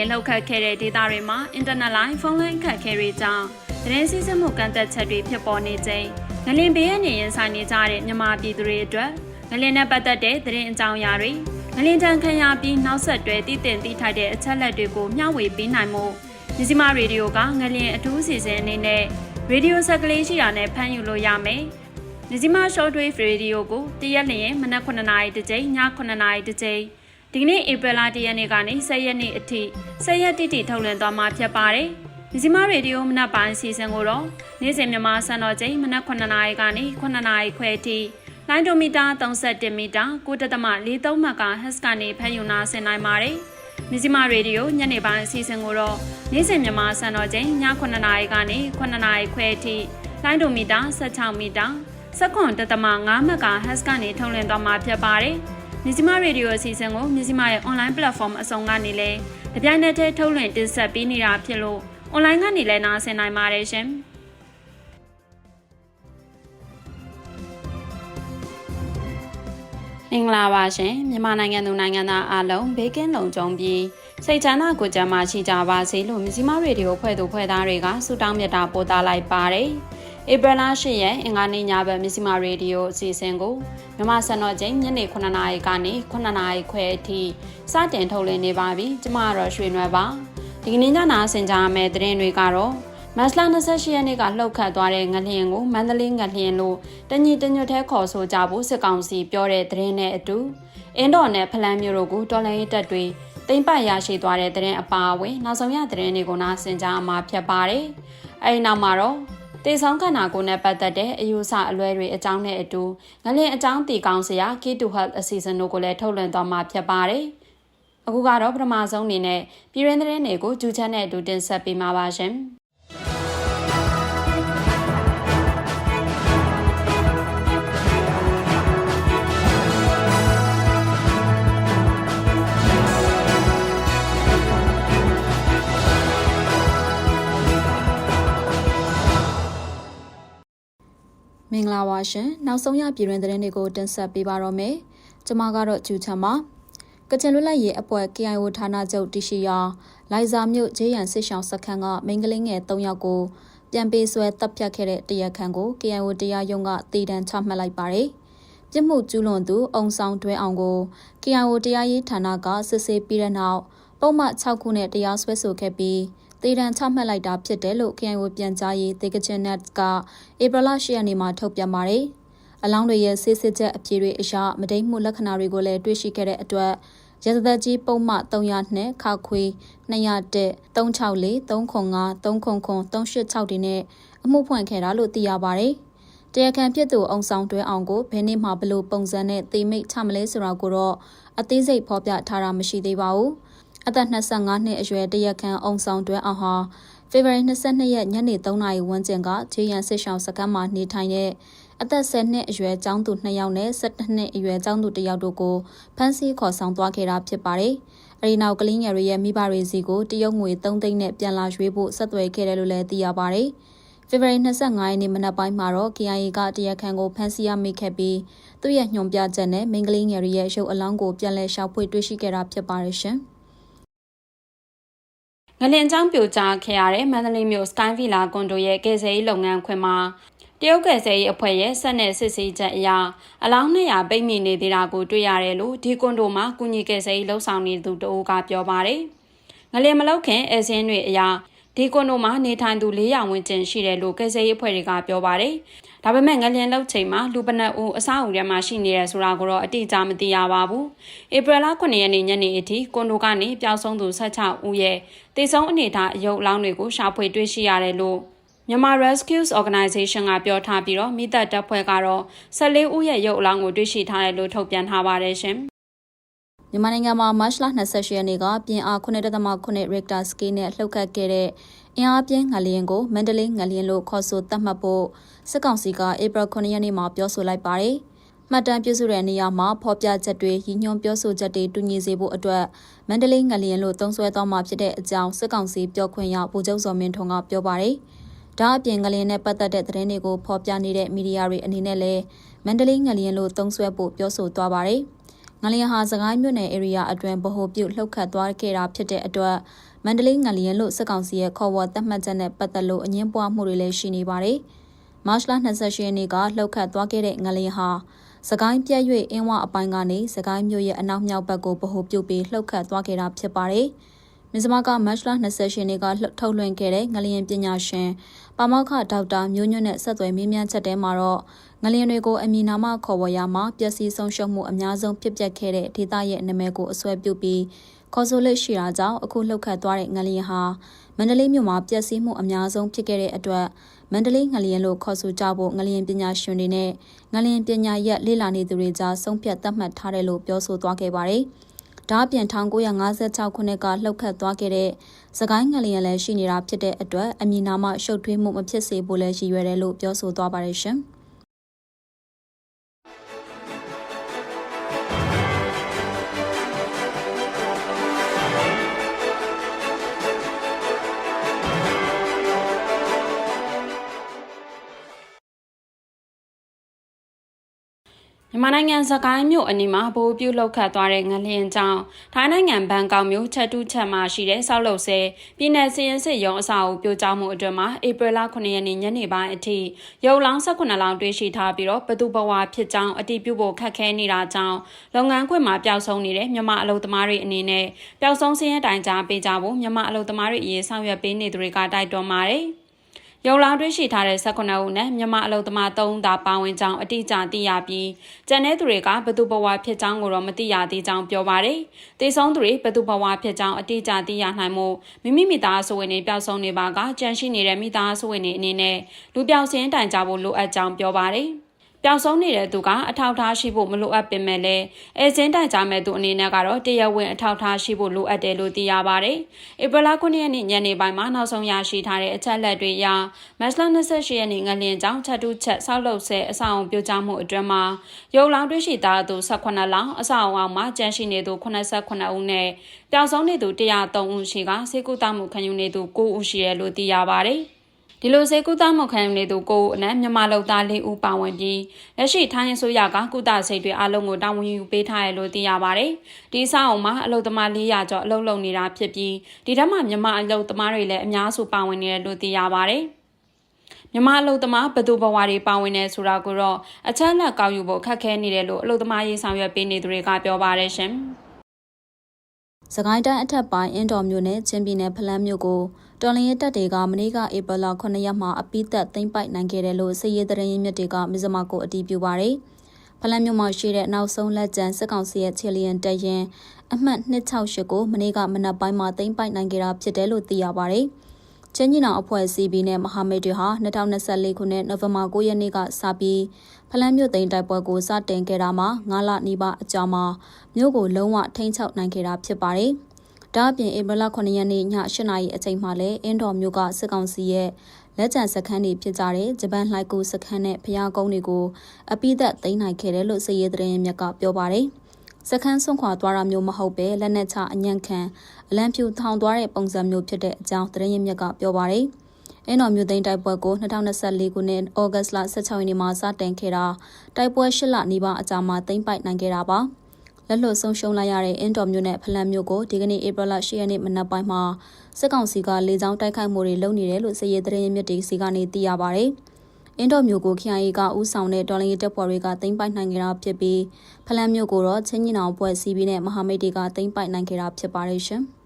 အားပြင်းငလျင်လှုပ်ခတ်ခဲ့တဲ့ဒေသတွေမှာအင်တာနက်လိုင်းဖုန်းလိုင်းခတ်ခဲတွေကြောင့်သတင်းစီးဆင်းမှုကန့်သက်ချက်တွေဖြစ်ပေါ်နေချိန်ငလျင်ဘေးရနေရင်ဆိုင်နေကြတဲ့မြန်မာပြည်သူတွေအတွက်ငလျင်နဲ့ပတ်သက်တဲ့သတင်းအကြောင်းအရာတွေငလျင်တန်ခံရပြီးနောက်ဆက်တွဲတည်တင်တည်ထိုက်တဲ့အချက်လက်တွေကိုမျှဝေပေးနိုင်မှုမြစီမရေဒီယိုကငလျင်အထူးစီစဉ်အနေနဲ့ရေဒီယိုဆက်ကလေးရှိတာနဲ့ဖမ်းယူလို့ရမယ်။မြစီမ short wave radio ကိုတရက်လျင်မနက်9:00နာရီတစ်ကြိမ်ည9:00နာရီတစ်ကြိမ် ဒီကနေ့ဧပြီလ1ရက်နေ့ကနေ10ရက်နေ့အထိ10ရက်တိတိထုတ်လွှင့်သွားမှာဖြစ်ပါတယ်။မြစီမရေဒီယိုမနက်ပိုင်းစီစဉ်ကိုတော့နေ့စဉ်မြန်မာစံတော်ချိန်မနက်9:00နာရီကနေ9:00နာရီခွဲအထိလိုင်းဒိုမီတာ31မီတာ9.43မကဟက်စ်ကနေဖမ်းယူနာဆင်နိုင်ပါတယ်။မြစီမရေဒီယိုညနေပိုင်းအစီအစဉ်ကိုတော့နေ့စဉ်မြန်မာစံတော်ချိန်ည9:00နာရီကနေ9:00နာရီခွဲအထိလိုင်းဒိုမီတာ16မီတာ7.5မကဟက်စ်ကနေထုတ်လွှင့်သွားမှာဖြစ်ပါတယ်။ မြစီမရေဒီယိုအစီအစဉ်ကိုမြစီမရဲ့ online platform အစုံကနေလည်းတပြိုင်နက်တည်းထုတ်လွှင့်တင်ဆက်ပေးနေတာဖြစ်လို့ online ကနေလည်းနားဆင်နိုင်ပါတယ်ရှင်။မင်္ဂလာပါရှင်မြန်မာနိုင်ငံသူနိုင်ငံသားအားလုံးဘေးကင်းလုံခြုံပြီးစိတ်ချမ်းသာကိုယ်ကျန်းမာရှိကြပါစေလို့မြစီမရေဒီယိုဖွဲ့သူဖွဲ့သားတွေကဆုတောင်းမြတ်တာပို့သလိုက်ပါတယ် ဧပြီလ10ရက်အင်္ဂါနေ့ညဘက်မြစီမရေဒီယိုအစီအစဉ်ကိုမြန်မာစံတော်ချိန်ညနေ9:00နာရီကနေ9:00နာရီခွဲအထိစတင်ထုတ်လွှင့်နေပါပြီကျမကတော့ရွှေနွယ်ပါဒီကနေ့ညနာဆင်ကြရမယ့်သတင်းတွေကတော့မတ်လ28ရက်နေ့ကလှုပ်ခတ်သွားတဲ့ငလျင်ကိုမန္တလေးငလျင်လို့တညီတညွတ်ထဲခေါ်ဆိုကြဖို့စစ်ကောင်စီပြောတဲ့သတင်းနဲ့အတူအင်းတော်နဲ့ဖလန်းမျိုးတို့ကိုတော်လိုင်းရေးတပ်တွေတိမ့်ပတ်ရရှိသွားတဲ့သတင်းအပါအဝင်နောက်ဆုံးရသတင်းတွေကိုနားဆင်ကြမှာဖြစ်ပါတယ်။အဲဒီနောက်မှာတော့ တေဆောင်ခန္ဓာကိုယ်နဲ့ပတ်သက်တဲ့အယူဆအလွဲတွေအကြောင်းနဲ့အတူငလျင်အကြောင်းတည်ကောင်းစရာ Key to Health အစီအစဉ်တို့ကိုလည်းထုတ်လွှင့်သွားမှာဖြစ်ပါတယ်။အခုကတော့ပထမဆုံးအနေနဲ့ပြည်ရင်းသတင်းတွေကိုဂျူချန်နဲ့အတူတင်ဆက်ပေးမှာပါရှင်။ င်္ဂလာပါရှင်နောက်ဆုံးရပြည်တွင်သတင်းတွေကိုတင်ဆက်ပေးပါတော့မယ်ကျွန်မကတော့ကျူချမ်းပါကချင်လွတ်လပ်ရေးအဖွဲ့ KIO ဌာနချုပ်တရှိရာလိုင်ဇာမြို့ဂျေးရန်စစ်ဆောင်စခန်းကမိန်းကလေးငယ်၃ယောက်ကိုပြန်ပေးဆွဲတပ်ဖြတ်ခဲ့တဲ့တရားခံကို KIO တရားရုံးကတည်တံချမှတ်လိုက်ပါတယ်ပြစ်မှုကျူးလွန်သူအုံဆောင်တွဲအောင်ကို KIO တရားရေးဌာနကစစ်ဆေးပြီးတဲ့နောက်ပုံမှန်6ခုနဲ့တရားစွဲဆိုခဲ့ပြီး တေတံချမှတ်လိုက်တာဖြစ်တယ်လို့ KIO ပြန်ကြားရေးဒေကချင်နက်ကဧပြီလ10ရက်နေ့မှာထုတ်ပြန်ပါတယ်။အလောင်းတွေရဲ့ဆေးစစ်ချက်အဖြေတွေအရမတိမ်မှုလက္ခဏာတွေကိုလည်းတွေ့ရှိခဲ့တဲ့အတွက်ရသသက်ကြီးပုံမှ302ခါခွေ201 364 305 309 386ဒီနဲ့အမှုဖွင့်ခဲ့တာလို့သိရပါတယ်။တရားခံဖြစ်သူအုံဆောင်တွဲအောင်ကိုဘယ်နေ့မှဘလို့ပုံစံနဲ့တိမိတ်ချမလဲဆိုတာကိုတော့အသေးစိတ်ဖော်ပြထားတာမရှိသေးပါဘူး။ အသက်25နှစ်အရွယ်တရက်ခန့်အုံဆောင်တွဲအောင်ဟာဖေဖော်ဝါရီ22ရက်ညနေ3နာရီဝန်းကျင်ကဂျေယန်စစ်ဆောင်စခန်းမှာနေထိုင်တဲ့အသက်10နှစ်အရွယ်ကျောင်းသူ2ယောက်နဲ့17နှစ်အရွယ်ကျောင်းသူ1ယောက်တို့ကိုဖမ်းဆီးခေါ်ဆောင်သွားခဲ့တာဖြစ်ပါတယ်။အဲဒီနောက်ကလေးငယ်တွေရဲ့မိဘတွေစီကိုတရုတ်ငွေ3သိန်းနဲ့ပြန်လာရွေးဖို့ဆက်သွယ်ခဲ့တယ်လို့လည်းသိရပါတယ်။ဖေဖော်ဝါရီ25ရက်နေ့မနက်ပိုင်းမှာတော့ KIA ကတရားခံကိုဖမ်းဆီးရမိခဲ့ပြီးသူ့ရဲ့ညွှန်ပြချက်နဲ့မိန်းကလေးငယ်တွေရဲ့ရုပ်အလောင်းကိုပြန်လည်ရှာဖွေတွေ့ရှိခဲ့တာဖြစ်ပါတယ်ရှင်။ ငလင်ချောင်းပြိုကျခဲ့ရတဲ့မန္တလေးမြို့ Sky Villa ကွန်ဒိုရဲ့ကယ်ဆယ်ရေးလုပ်ငန်းခွင်မှာတရုတ်ကယ်ဆယ်ရေးအဖွဲ့ရဲ့ဆက်နဲ့စစ်ဆေးချက်အရအလောင်း200ပိတ်မိနေသေးတာကိုတွေ့ရတယ်လို့ဒီကွန်ဒိုမှာကုညီကယ်ဆယ်ရေးလှုပ်ဆောင်နေသူတအိုးကပြောပါတယ်။ငလင်မလောက်ခင်အစင်းတွေအရာ ဒီကွန်ဒိုမှာနေထိုင်သူ400ဝန်းကျင်ရှိတယ်လို့ကယ်ဆယ်ရေးအဖွဲ့တွေကပြောပါတယ်။ဒါပေမဲ့ငလျင်လောက်ချိန်မှာလူပနက်ဦးအဆောက်အဦထဲမှာရှိနေရဆိုတာကိုတော့အတိအကျမသိရပါဘူး။ဧပြီလ9ရက်နေ့ညနေအထိကွန်ဒိုကနေပျောက်ဆုံးသူ16ဦးရဲ့တေဆုံးအနေထားအယုတ်အလောင်းတွေကိုရှာဖွေတွေ့ရှိရတယ်လို့မြန်မာ Rescues Organization ကပြောထားပြီးတော့မိသက်တပ်ဖွဲ့ကတော့14ဦးရဲ့ရုပ်အလောင်းကိုတွေ့ရှိထားတယ်လို့ထုတ်ပြန်ထားပါတယ်ရှင်။ မြန်မာနိုင်ငံမှာမတ်လ28ရက်နေ့ကပြင်းအား9.9 Richter scale နဲ့လှုပ်ခတ်ခဲ့တဲ့အင်အားပြင်းငလျင်ကိုမန္တလေးငလျင်လို့ခေါ်ဆိုသတ်မှတ်ဖို့စစ်ကောင်စီကဧပြီ9ရက်နေ့မှာပြောဆိုလိုက်ပါတယ်။မှတ်တမ်းပြုစုတဲ့နေရာမှာဖော်ပြချက်တွေရည်ညွှန်းပြောဆိုချက်တွေတူညီစေဖို့အတွက်မန္တလေးငလျင်လို့သုံးစွဲသွားမှာဖြစ်တဲ့အကြောင်းစစ်ကောင်စီပြောခွင့်ရဗိုလ်ချုပ်စောမင်းထွန်းကပြောပါတယ်။ဒါအပြင်ငလျင်နဲ့ပတ်သက်တဲ့သတင်းတွေကိုဖော်ပြနေတဲ့မီဒီယာတွေအနေနဲ့လည်းမန္တလေးငလျင်လို့သုံးစွဲဖို့ပြောဆိုသွားပါတယ်။ ငလျင်ဟာစကိုင်းမြို့နယ် area အတွင်းဗဟိုပြုလှုပ်ခတ်သွားခဲ့တာဖြစ်တဲ့အတွက်မန္တလေးငလျင်လို့စစ်ကောင်စီရဲ့ခေါ်ဝေါ်သတ်မှတ်ချက်နဲ့ပတ်သက်လို့အငင်းပွားမှုတွေလည်းရှိနေပါတယ်။မတ်လ28ရက်နေ့ကလှုပ်ခတ်သွားခဲ့တဲ့ငလျင်ဟာစကိုင်းပြည့်၍အင်းဝအပိုင်းကနေစကိုင်းမြို့ရဲ့အနောက်မြောက်ဘက်ကိုဗဟိုပြုပြီးလှုပ်ခတ်သွားခဲ့တာဖြစ်ပါတယ်။မြစမကမတ်လ28ရက်နေ့ကထုတ်လွှင့်ခဲ့တဲ့ငလျင်ပညာရှင်ပါမောက္ခဒေါက်တာမျိုးညွန့်နဲ့ဆက်သွယ်မေးမြန်းချက်တဲမှာတော့ ငလျင်တွေကိုအမည်နာမခေါ်ဝေါ်ရမှာပျက်စီးဆုံးရှုံးမှုအများဆုံးဖြစ်ပျက်ခဲ့တဲ့ဒေသရဲ့နာမည်ကိုအစွဲပြုပြီးခေါ်ဆိုလက်ရှိတာကြောင့်အခုလှုပ်ခတ်သွားတဲ့ငလျင်ဟာမန္တလေးမြို့မှာပျက်စီးမှုအများဆုံးဖြစ်ခဲ့တဲ့အတွက်မန္တလေးငလျင်လို့ခေါ်ဆိုကြဖို့ငလျင်ပညာရှင်တွေနဲ့ငလျင်ပညာရက်လေ့လာနေသူတွေကြားဆုံးဖြတ်သတ်မှတ်ထားတယ်လို့ပြောဆိုသွားခဲ့ပါတယ်။ဒါအပြင်1956ခုနှစ်ကလှုပ်ခတ်သွားခဲ့တဲ့စကိုင်းငလျင်လည်းရှိနေတာဖြစ်တဲ့အတွက်အမည်နာမရှုပ်ထွေးမှုမဖြစ်စေဖို့လည်းရည်ရွယ်တယ်လို့ပြောဆိုသွားပါတယ်ရှင်။ မြန်မာနိုင်ငံစကိုင်းမြို့အနီးမှာဗိုလ်ပြုလောက်ခတ်သွားတဲ့ငလျင်ကြောင့်ထိုင်းနိုင်ငံဘန်ကောက်မြို့ချက်တူးချက်မှာရှိတဲ့ဆောက်လုပ်ဆဲပြည်내စီရင်စစ်ရုံးအဆောက်အဦပြိုကျမှုအတွင်းမှာဧပြီလ9ရက်နေ့ညနေပိုင်းအထိရုပ်လောင်း18လောင်းတွေ့ရှိထားပြီးတော့ဘသူဘဝဖြစ်ကြောင်းအတည်ပြုဖို့ခက်ခဲနေတာကြောင့်လုပ်ငန်းခွင်မှာပျောက်ဆုံးနေတဲ့မြန်မာအလုပ်သမားတွေအနေနဲ့ပျောက်ဆုံးစင်းရဲတိုင်ကြားပေးကြဖို့မြန်မာအလုပ်သမားတွေအရေးဆောင်ရွက်ပေးနေသူတွေကတိုက်တွန်းပါတယ်။ ရုံလောင်တွေ့ရှိထားတဲ့18ဦးနဲ့မြန်မာအလုံသမား3ဦးသာပါဝင်ကြောင်းအတိအကျသိရပြီးကျန်တဲ့သူတွေကဘသူဘဝဖြစ်ကြောင်းကိုတော့မသိရသေးကြောင်းပြောပါတယ်။တေဆုံးသူတွေဘသူဘဝဖြစ်ကြောင်းအတိအကျသိရနိုင်မှုမိမိမိသားစုဝင်တွေပျောက်ဆုံးနေပါကကြန့်ရှိနေတဲ့မိသားစုဝင်တွေအနေနဲ့လူပျောက်စင်းတိုင်ကြဖို့လိုအပ်ကြောင်းပြောပါတယ်။ ပျောက်ဆုံးနေတဲ့သူကအထောက်ထားရှိဖို့မလိုအပ်ပင်မဲ့လည်းအဲစင်းတိုင်ကြမဲ့သူအနေနဲ့ကတော့တရားဝင်အထောက်ထားရှိဖို့လိုအပ်တယ်လို့သိရပါတယ်။ဧပြီလ9ရက်နေ့ညနေပိုင်းမှာနောက်ဆုံးရရှိထားတဲ့အချက်လက်တွေအရမတ်လ28ရက်နေ့ငလျင်ကြောင့်ချက်တူးချက်ဆောက်လုပ်ဆဲအဆောက်အုံပြိုကျမှုအတွင်းမှာရုပ်လောင်တွေ့ရှိသားသူ18လောင်းအဆောက်အုံအောင်မှာကျန်ရှိနေသူ89ဦးနဲ့ပျောက်ဆုံးနေသူ103ဦးရှိကစေကုသမှုခံယူနေသူ9ဦးရှိတယ်လို့သိရပါတယ်။ ဒီလိုစေကုသမှုခံယူနေသူကိုအနက်မြန်မာလုံသား၄ဦးပါဝင်ပြီးလက်ရှိထိုင်းအစိုးရကကုသစိတ်တွေအလုံးကိုတာဝန်ယူပေးထားရလို့သိရပါတယ်။ဒီဆောက်အုံမှာအလုံသမား400ကျော်အလုံလုံနေတာဖြစ်ပြီးဒီထက်မှမြန်မာအလုံသမားတွေလည်းအများစုပါဝင်နေတယ်လို့သိရပါတယ်။မြမအလုတ်သမားဘသူဘဝတွေပါဝင်နေဆိုတာကိုတော့အချက်လက်ကောက်ယူဖို့ခက်ခဲနေတယ်လို့အလုတ်သမားရေးဆောင်ရွက်ပေးနေသူတွေကပြောပါတယ်ရှင်။ စကိုင်းတိုင်းအထက်ပိုင်းအင်းတော်မြို့နယ်ချင်းပြည်နယ်ဖလန်းမြို့ကိုတော်လင်းရဲတပ်တွေကမနေ့ကဧပြီလ9ရက်မှာအပိသက်သိမ်းပိုက်နိုင်ခဲ့တယ်လို့စစ်ရေးတရင်ရင်းမြစ်တွေကမြစမကိုအတည်ပြုပါရယ်ဖလန်းမြို့မှာရှိတဲ့နောက်ဆုံးလက်ကျန်စစ်ကောင်စီရဲ့ချီလီယန်တပ်ရင်အမှတ်268ကိုမနေ့ကမနက်ပိုင်းမှာသိမ်းပိုက်နိုင်ခဲ့တာဖြစ်တယ်လို့သိရပါရယ်ချင်းကြီးနောင်အဖွဲ့အစည်းဘီနဲ့မဟာမိတ်တွေဟာ2024ခုနှစ်နိုဝင်ဘာ9ရက်နေ့ကစပြီး ဖလန်းမြို့သိမ်းတိုက်ပွဲကိုစတင်ခဲ့တာမှာ9လနီးပါးအကြာမှာမြို့ကိုလုံးဝထိန်းချုပ်နိုင်ခဲ့တာဖြစ်ပါတယ်။ဒါအပြင်ဧပြီလ9ရက်နေ့ည8နာရီအချိန်မှာလည်းအင်းတော်မြို့ကစစ်ကောင်စီရဲ့လက်ကျန်စခန်းတွေဖြစ်ကြတဲ့ဂျပန်လှိုက်ကူစခန်းနဲ့ဖျားကုန်းတွေကိုအပိသက်သိမ်းနိုင်ခဲ့တယ်လို့စစ်ရေးသတင်းမြက်ကပြောပါတယ်။စခန်းဆွန့်ခွာသွားတာမျိုးမဟုတ်ပဲလက်နက်ချအညံ့ခံအလံဖြူထောင်သွားတဲ့ပုံစံမျိုးဖြစ်တဲ့အကြောင်းသတင်းရင်းမြစ်ကပြောပါရယ် အင်းတော်မြို့သိမ်းတိုက်ပွဲကို2024ခုနှစ်ဩဂတ်လ16ရက်နေ့မှာစတင်ခဲ့တာတိုက်ပွဲ၈လနီးပါးအကြာမှာသိမ်းပိုက်နိုင်ခဲ့တာပါလက်လွတ်ဆုံးရှုံးလိုက်ရတဲ့အင်းတော်မြို့နယ်ဖလန်မြို့ကိုဒီကနေ့ဧပြီလ10ရက်နေ့မနက်ပိုင်းမှာစစ်ကောင်စီကလေကြောင်းတိုက်ခိုက်မှုတွေလုပ်နေတယ်လို့စစ်ရေးသတင်းရင်းမြစ်တွေစီကနေသိရပါဗျ။အင်းတော်မျိုးကို KIA ကဥဆောင်တဲ့တော်လင်ရေးတပ်ဖွဲ့တွေကသိမ်းပိုက်နိုင်ခဲ့တာဖြစ်ပြီးဖလန်းမျိုးကိုတော့ချင်းညီနောင်ဖွဲ့စီးပြီးနဲ့မဟာမိတ်တွေကသိမ်းပိုက်နိုင်ခဲ့တာဖြစ်ပါတယ်ရှင်။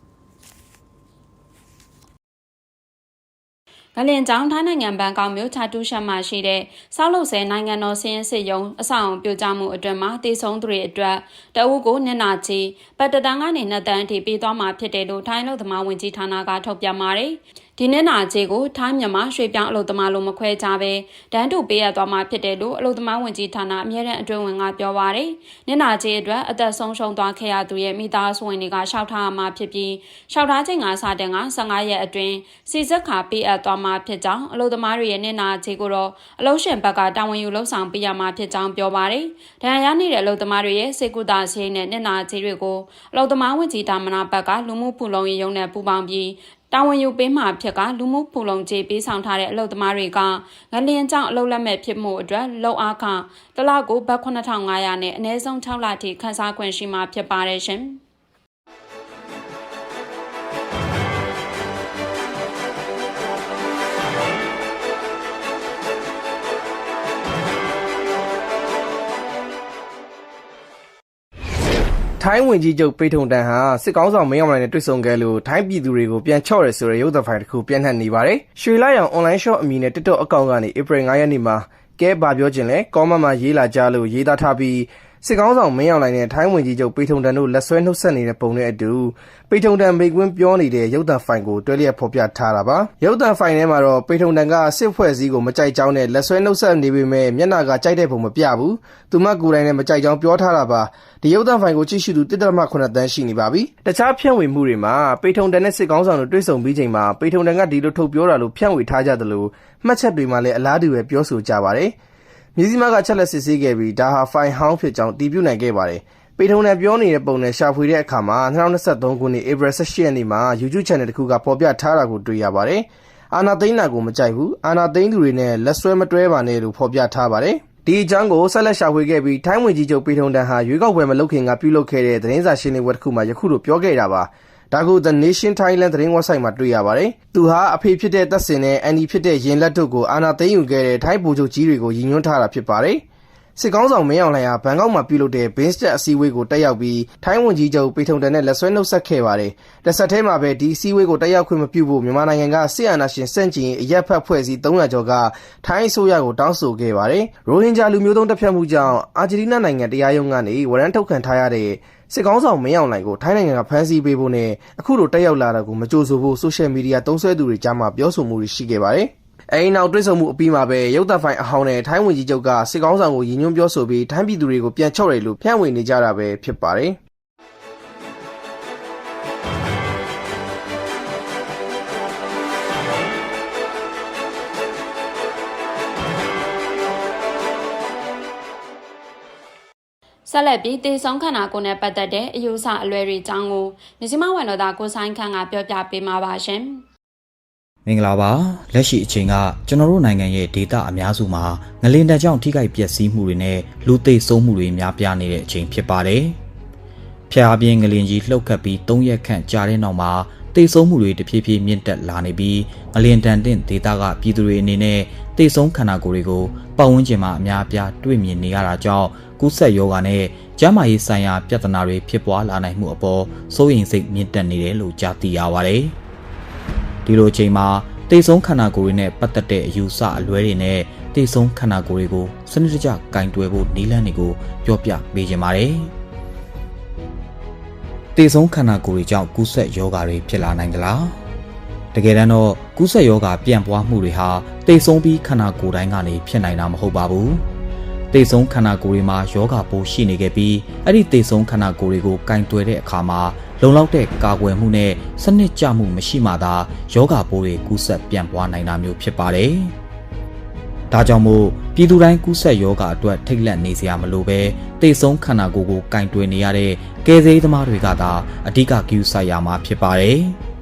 ငလင်ကျောင်းထိုင်းနိုင်ငံဘန်ကောက်မြို့ချာတူးရှက်မှရှိတဲ့စောက်လုပ်ဆဲနိုင်ငံတော်စည်ရင်စစ်ရုံးအဆောင်ပြိုကျမှုအတွင်းမှာတည်ဆုံးသူတွေအတွက်တအုပ်ကိုနှစ်နာချီပတ်တတန်းကနေနှစ်တန်းအထိပေးသွားမှာဖြစ်တယ်လို့ထိုင်းလူသမားဝင်ကြီးဌာနကထုတ်ပြန်ပါတယ်။ ဒီနေ့နာကြေးကိုထိုင်းမြန်မာရွှေပြောင်းအလုပ်သမားလို့မခွဲခြားပဲတန်းတူပေးရသွားမှာဖြစ်တယ်လို့အလုပ်သမားဝင်ကြီးဌာနအမြဲတမ်းအတွင်းဝင်ကပြောပါရယ်။နေ့နာကြေးအတွက်အသက်ဆုံးရှုံးသွားခဲ့ရသူရဲ့မိသားစုဝင်တွေကရှောက်ထားမှာဖြစ်ပြီးရှောက်ထားချိန်ကစတင်က15ရက်အတွင်းစီစက်ခါပေးအပ်သွားမှာဖြစ်ကြောင်းအလုပ်သမားတွေရဲ့နေ့နာကြေးကိုတော့အလုပ်ရှင်ဘက်ကတာဝန်ယူလှုပ်ဆောင်ပေးရမှာဖြစ်ကြောင်းပြောပါရယ်။ဒဏ်ရာရနေတဲ့အလုပ်သမားတွေရဲ့စေကုသဆေးနဲ့နေ့နာကြေးတွေကိုအလုပ်သမားဝင်ကြီးဌာနဘက်ကလူမှုဖူလုံရေးရုံးနဲ့ပူးပေါင်းပြီး တာဝန်ယူပေးမှဖြစ်ကလူမှုဖူလုံကြေးပေးဆောင်ထားတဲ့အလုပ်သမားတွေကငလျင်ကြောင့်အလုပ်လက်မဲ့ဖြစ်မှုအတွက်လုံအားခတစ်လကိုဘတ်9500နဲ့အနည်းဆုံး6လထိခန်းစားခွင့်ရှိမှာဖြစ်ပါတယ်ရှင်။ ထိုင်းဝင်ကြီးချုပ်ပေထုံတန်ဟာစစ်ကောင်းဆောင်မင်းအောင်လှိုင်နဲ့တွေ့ဆုံခဲ့လို့ထိုင်းပြည်သူတွေကိုပြန်ချော့ရဲဆိုတဲ့ရုပ်သံဖိုင်တစ်ခုပြန့်နှံ့နေပါတယ်။ရွှေလိုက်အောင် online shop အမည်နဲ့ TikTok အကောင့်ကနေ April 9ရက်နေ့မှာကဲဘာပြောခြင်းလဲ comment မှာရေးလာကြလို့ရေးသားထားပြီး စစ်ကောင်းဆောင်မင်းအောင်လှိုင်နဲ့ထိုင်းဝင်ကြီးချုပ်ပေထုံတန်တို့လက်ဆွဲနှုတ်ဆက်နေတဲ့ပုံနဲ့အတူပေထုံတန်မိကွင်းပြောနေတဲ့ရုပ်သံဖိုင်ကိုတွဲလျက်ဖော်ပြထားတာပါ။ရုပ်သံဖိုင်ထဲမှာတော့ပေထုံတန်ကစစ်ဖွဲ့စည်းကိုမကြိုက်ကြောင်းနဲ့လက်ဆွဲနှုတ်ဆက်နေပေမဲ့မျက်နှာကကြိုက်တဲ့ပုံမပြဘူး။သူမကိုယ်တိုင်နဲ့မကြိုက်ကြောင်းပြောထားတာပါ။ဒီရုပ်သံဖိုင်ကိုကြည့်ရှုသူ1.8တန်းရှိနေပါပြီ။တခြားဖြန့်ဝေမှုတွေမှာပေထုံတန်နဲ့စစ်ကောင်းဆောင်တို့တွေ့ဆုံပြီးချိန်မှာပေထုံတန်ကဒီလိုထုတ်ပြောတာလို့ဖြန့်ဝေထားကြသလိုမှတ်ချက်တွေမှာလည်းအလားတူပဲပြောဆိုကြပါတယ်။ မြစည်းမကချက်လက်စစ်ဆေးခဲ့ပြီးဒါဟာဖိုင်ဟောင်းဖြစ်ကြောင်းတည်ပြုနိုင်ခဲ့ပါတယ်။ပေထုံနဲ့ပြောနေတဲ့ပုံနဲ့ရှာဖွေတဲ့အခါမှာ2023ခုနှစ် April 18ရက်နေ့မှာ YouTube Channel တစ်ခုကဖော်ပြထားတာကိုတွေ့ရပါတယ်။အာနာသိန်းနာကိုမကြိုက်ဘူး။အာနာသိန်းသူတွေနဲ့လက်ဆွဲမတွဲပါနဲ့လို့ဖော်ပြထားပါတယ်။ဒီအကြောင်းကိုဆက်လက်ရှာဖွေခဲ့ပြီးထိုင်းဝင်ကြီးချုပ်ပေထုံတန်ဟာရွေးကောက်ပွဲမလုပ်ခင်ကပြုလုပ်ခဲ့တဲ့သတင်းစာရှင်းလင်းပွဲတစ်ခုမှာယခုလိုပြောခဲ့တာပါ။ ဒါကို The Nation Thailand သတင်း website မှာတွေ့ရပါတယ်။သူဟာအဖေဖြစ်တဲ့သက်စင်နဲ့အန်ဒီဖြစ်တဲ့ရင်လက်တို့ကိုအာနာသိန်းယူခဲ့တဲ့ထိုင်းဗိုလ်ချုပ်ကြီးတွေကိုရည်ညွှန်းထားတာဖြစ်ပါတယ်။စစ်ကောင်းဆောင်မင်းအောင်လှိုင်ဟာဘန်ကောက်မှာပြုလုပ်တဲ့ Binstet အစည်းအဝေးကိုတက်ရောက်ပြီးထိုင်းဝန်ကြီးချုပ်ပေထုံတန်နဲ့လက်ဆွဲနှုတ်ဆက်ခဲ့ပါတယ်။တစ်ဆက်တည်းမှာပဲဒီအစည်းအဝေးကိုတက်ရောက်ခွင့်မပြုဖို့မြန်မာနိုင်ငံကစစ်အာဏာရှင်စန့်ကျင်ရေးအရက်ဖက်ဖွဲ့စည်း300ကျော်ကထိုင်းအစိုးရကိုတောင်းဆိုခဲ့ပါတယ်။ရိုဟင်ဂျာလူမျိုးတုံးတပ်ဖြတ်မှုကြောင့်အာဂျင်တီးနားနိုင်ငံတရားရုံးကနေဝရမ်းထုတ်ခံထားရတဲ့ စစ်ကောင်းဆောင်မင်းအောင်လှိုင်ကိုထိုင်းနိုင်ငံကဖမ်းဆီးပေးဖို့နဲ့အခုလိုတက်ရောက်လာတာကိုမကြိုဆိုဖို့ဆိုရှယ်မီဒီယာသုံးစွဲသူတွေကြားမှာပြောဆိုမှုတွေရှိခဲ့ပါတယ်။အဲဒီနောက်တွေ့ဆုံမှုအပြီးမှာပဲရုပ်သံဖိုင်အဟောင်းနဲ့ထိုင်းဝင်ကြီးချုပ်ကစစ်ကောင်းဆောင်ကိုရည်ညွှန်းပြောဆိုပြီးထိုင်းပြည်သူတွေကိုပြန်ချော့တယ်လို့ဖြန့်ဝေနေကြတာပဲဖြစ်ပါတယ်။ ဆက်လက်ပြီးတေဆုံးခန္ဓာကိုယ်နဲ့ပတ်သက်တဲ့အယူဆအလွဲတွေအကြောင်းကိုမြစီမဝန်တော်သားကိုဆိုင်ခန့်ကပြောပြပေးမှာပါရှင်။မင်္ဂလာပါလက်ရှိအချိန်ကကျွန်တော်တို့နိုင်ငံရဲ့ဒေသအများစုမှာငလင်တန်ကြောင့်ထိခိုက်ပျက်စီးမှုတွေနဲ့လူသိဆုံးမှုတွေများပြားနေတဲ့အချိန်ဖြစ်ပါတယ်။ဖျားပြင်းငလင်ကြီးလှုပ်ခတ်ပြီး၃ရက်ခန့်ကြာတဲ့နောက်မှာသိဆုံးမှုတွေတဖြည်းဖြည်းမြင့်တက်လာနေပြီးငလင်တန်တဲ့ဒေသကပြည်သူတွေအနေနဲ့သိဆုံးခန္ဓာကိုယ်တွေကိုပတ်ဝန်းကျင်မှာအများအပြားတွေ့မြင်နေရတာကြောင့် ကူးစက်ရောဂါနဲ့ကျန်းမာရေးဆိုင်ရာပြဿနာတွေဖြစ်ပွားလာနိုင်မှုအပေါ်စိုးရိမ်စိတ်မြင့်တက်နေတယ်လို့ကြားသိရပါတယ်။ဒီလိုအချိန်မှာတိတ်ဆုံးခန္ဓာကိုယ်တွေနဲ့ပတ်သက်တဲ့အယူဆအလွဲတွေနဲ့တိတ်ဆုံးခန္ဓာကိုယ်တွေကိုစနစ်တကျကင်တွယ်ဖို့နည်းလမ်းတွေကိုပြောပြပေးခြင်းပါတယ်။တိတ်ဆုံးခန္ဓာကိုယ်တွေကြောင့်ကူးစက်ရောဂါတွေဖြစ်လာနိုင်သလား။တကယ်တမ်းတော့ကူးစက်ရောဂါပြန့်ပွားမှုတွေဟာတိတ်ဆုံးပြီးခန္ဓာကိုယ်တိုင်းကနေဖြစ်နိုင်တာမဟုတ်ပါဘူး။ တိတ်ဆုံးခန္ဓာကိုယ်တွေမှာယောဂပိုးရှိနေခဲ့ပြီးအဲ့ဒီတိတ်ဆုံးခန္ဓာကိုယ်တွေကိုကင်တွယ်တဲ့အခါမှာလုံလောက်တဲ့ကာကွယ်မှုနဲ့စနစ်ကျမှုမရှိမှသာယောဂပိုးတွေကူးစက်ပြန့်ပွားနိုင်တာမျိုးဖြစ်ပါတယ်။ဒါကြောင့်မို့ပြည်သူတိုင်းကူးစက်ယောဂအတွက်ထိတ်လန့်နေစရာမလိုပဲတိတ်ဆုံးခန္ဓာကိုယ်ကိုကင်တွယ်နေရတဲ့ကယ်ဆယ်ရေးသမားတွေကသာအဓိကဂရုစိုက်ရမှာဖြစ်ပါတယ်။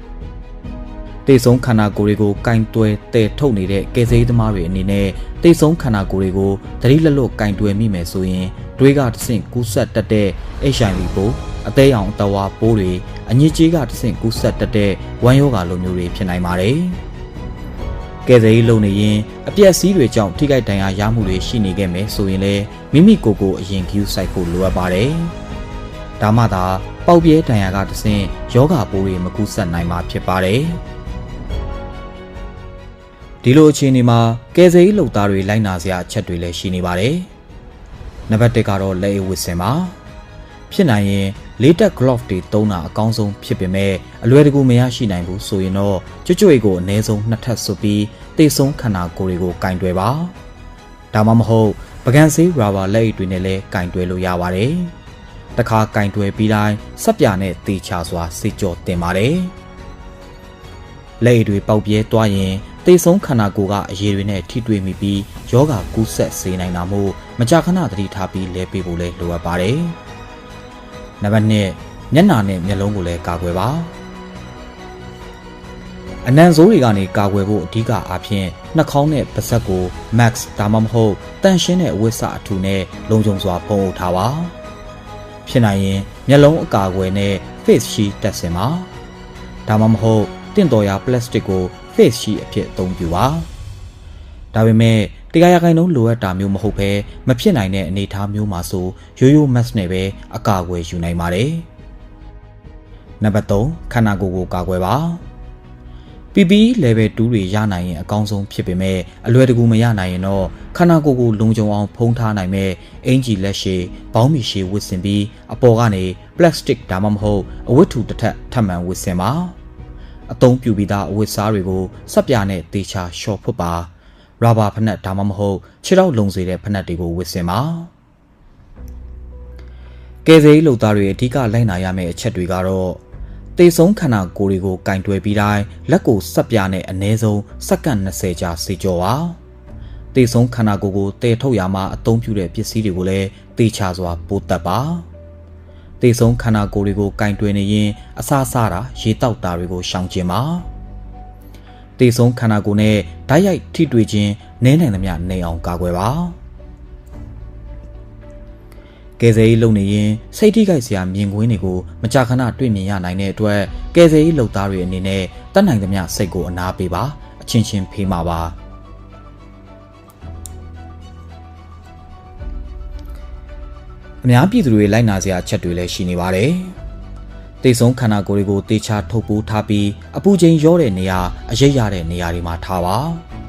တိတ်ဆုံးခန္ဓာကိုယ်တွေကိုကင်တွယ်တဲထုတ်နေတဲ့ကယ်ဆယ်ရေးသမားတွေအနေနဲ့တိတ်ဆုံးခန္ဓာကိုယ်တွေကိုသတိလက်လွတ်ကင်တွယ်မိမယ်ဆိုရင်တွေးကတဆင့်ကူးစက်တတ်တဲ့ HIV ပိုးအသေးအောင်အတဝါပိုးတွေအညစ်အကြေးကတဆင့်ကူးစက်တတ်တဲ့ဝမ်းရောဂါလိုမျိုးတွေဖြစ်နိုင်ပါတယ်။ကယ်ဆယ်ရေးလုပ်နေရင်အပြက်စီးတွေကြောင့်ထိခိုက်ဒဏ်ရာရမှုတွေရှိနေခဲ့မယ်ဆိုရင်လည်းမိမိကိုယ်ကိုအရင်ဂရုစိုက်ဖို့လိုအပ်ပါတယ်။ဒါမှသာပေါက်ပြဲဒဏ်ရာကတဆင့်ယောဂပိုးတွေမကူးစက်နိုင်မှာဖြစ်ပါတယ်။ ဒီလိုအခြေအနေမှာကယ်ဆယ်ရေးလုပ်သားတွေလိုက်နာစရာအချက်တွေလည်းရှိနေပါတယ်။နံပါတ်1ကတော့လက်အိတ်ဝတ်ဆင်ပါ။ဖြစ်နိုင်ရင်လေးတက် glove တွေသုံးတာအကောင်းဆုံးဖြစ်ပေမဲ့အလွယ်တကူမရရှိနိုင်ဘူးဆိုရင်တော့ကြွကြွေကိုအနည်းဆုံးနှစ်ထပ်ဆွပြီးတိတ်ဆုံးခန္ဓာကိုယ်တွေကိုကင်တွယ်ပါ။ဒါမှမဟုတ်ပကံဆေးရာဘာလက်အိတ်တွေနဲ့လည်းကင်တွယ်လို့ရပါတယ်။တခါကင်တွယ်ပြီးတိုင်းစက်ပြာနဲ့တေချာစွာစေကြောတင်ပါတယ်။လက်အိတ်တွေပေါက်ပြဲသွားရင် သေဆုံးခန္ဓာကိုယ်ကအရေတွေနဲ့ထိတွေ့မိပြီးယောဂကူးဆက်စေနိုင်တာမို့မကြာခဏသတိထားပြီးလဲပေးဖို့လဲလိုအပ်ပါတယ်။နံပါတ်1မျက်နာနဲ့မျက်လုံးကိုလည်းကာကွယ်ပါအနံဆိုးတွေကနေကာကွယ်ဖို့အဓိကအားဖြင့်နှာခေါင်းနဲ့ပါးစပ်ကို max ဒါမှမဟုတ်တန်ရှင်းတဲ့အဝတ်စအထူနဲ့လုံခြုံစွာဖုံးအုပ်ထားပါဖြစ်နိုင်ရင်မျက်လုံးအကာအကွယ်နဲ့ face shield တပ်ဆင်ပါဒါမှမဟုတ်တင့်တော်ရာပလတ်စတစ်ကို face shield အဖြစ်အသုံးပြုပါဒါပေမဲ့တရားရခိုင်နှုန်းလိုအပ်တာမျိုးမဟုတ်ဘဲမဖြစ်နိုင်တဲ့အနေအထားမျိုးမှာဆိုရိုးရိုး mask နဲ့ပဲအကာအကွယ်ယူနိုင်ပါတယ်နံပါတ်3ခန္ဓာကိုယ်ကိုကာကွယ်ပါ PPE level 2တွေရနိုင်ရင်အကောင်းဆုံးဖြစ်ပေမဲ့အလွယ်တကူမရနိုင်ရင်တော့ခန္ဓာကိုယ်ကိုလုံခြုံအောင်ဖုံးထားနိုင်မဲ့အင်ဂျီလက်ရှည်ဘောင်းမီရှည်ဝတ်ဆင်ပြီးအပေါ်ကနေပလတ်စတစ်ဒါမှမဟုတ်အဝတ်ထူတစ်ထပ်ထပ်မံဝတ်ဆင်ပါ အသုံးပြုပြီးသားအဝတ်စားတွေကိုစက်ပြာနဲ့တေချာရှော့ဖွတ်ပါရာဘာဖနက်ဒါမှမဟုတ်ခြေထောက်လုံစေတဲ့ဖနက်တွေကိုဝတ်ဆင်ပါကယ်ဆယ်ရေးလုပ်သားတွေအဓိကလိုက်နာရမယ့်အချက်တွေကတော့တေဆုံးခန္ဓာကိုယ်တွေကိုကင်တွယ်ပြီးတိုင်းလက်ကိုစက်ပြားနဲ့အနည်းဆုံးစက္ကန့်20ကြာစေကြောပါတေဆုံးခန္ဓာကိုယ်ကိုတည်ထုတ်ရမှာအသုံးပြုတဲ့ပစ္စည်းတွေကိုလည်းတေချာစွာပိုးတက်ပါ တေဆုံးခန္ဓာကိုယ်တွေကိုကင်တွယ်နေရင်အစာစားတာရေတောက်တာတွေကိုရှောင်ကျဉ်ပါတေဆုံးခန္ဓာကိုယ်နဲ့ဓာတ်ရိုက်ထိတွေ့ခြင်းနည်းနိုင်သမျှနေအောင်ကာကွယ်ပါကယ်ဆယ်ရေးလုပ်နေရင်စိတ်ထိခိုက်စရာမြင်ကွင်းတွေကိုမကြာခဏတွေ့မြင်ရနိုင်တဲ့အတွက်ကယ်ဆယ်ရေးလုပ်သားတွေအနေနဲ့တတ်နိုင်သမျှစိတ်ကိုအနာပေးပါအချင်းချင်းဖေးမှာပါ အများပြည်သူတွေလိုက်နာစရာအချက်တွေလည်းရှိနေပါတယ်။တိတ်ဆုံးခန္ဓာကိုယ်တွေကိုတေချာထုတ်ပိုးထားပြီးအပူချိန်ရောတဲ့နေရာအရိပ်ရတဲ့နေရာတွေမှာထားပါ